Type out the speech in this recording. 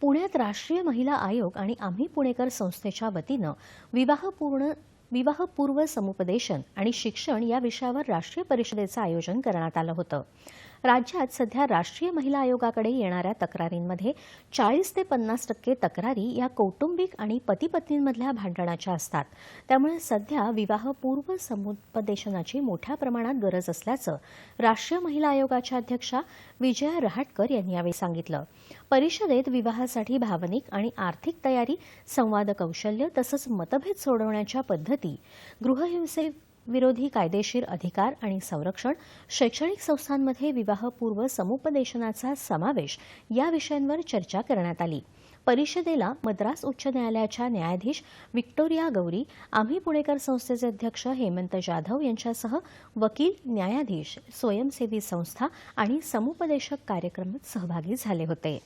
पुण्यात राष्ट्रीय महिला आयोग आणि आम्ही पुणेकर संस्थेच्या वतीनं विवाहपूर्ण विवाहपूर्व समुपदेशन आणि शिक्षण या विषयावर राष्ट्रीय परिषदेचं आयोजन करण्यात आलं होतं. राज्यात सध्या राष्ट्रीय महिला आयोगाकडे येणाऱ्या तक्रारींमध्ये चाळीस ते पन्नास टक्के तक्रारी या कौटुंबिक आणि पतीपत्नींमधल्या भांडणाच्या असतात. त्यामुळे सध्या विवाहपूर्व समुपदेशनाची मोठ्या प्रमाणात गरज असल्याचं राष्ट्रीय महिला आयोगाच्या अध्यक्षा विजया रहाटकर यांनी यावेळी सांगितलं. परिषदेत विवाहासाठी भावनिक आणि आर्थिक तयारी संवाद कौशल्य तसंच मतभेद सोडवण्याच्या पद्धती गृहहिंसे विरोधी कायदेशीर अधिकार आणि संरक्षण शैक्षणिक संस्थांमध्ये विवाहपूर्व समुपदेशनाचा समावेश या विषयांवर चर्चा करण्यात आली. परिषदेला मद्रास उच्च न्यायालयाच्या न्यायाधीश विक्टोरिया गौरी आम्ही पुणेकर संस्थेचे अध्यक्ष हेमंत जाधव यांच्यासह वकील न्यायाधीश स्वयंसेवी संस्था आणि समुपदेशक कार्यक्रमात सहभागी झाले होते.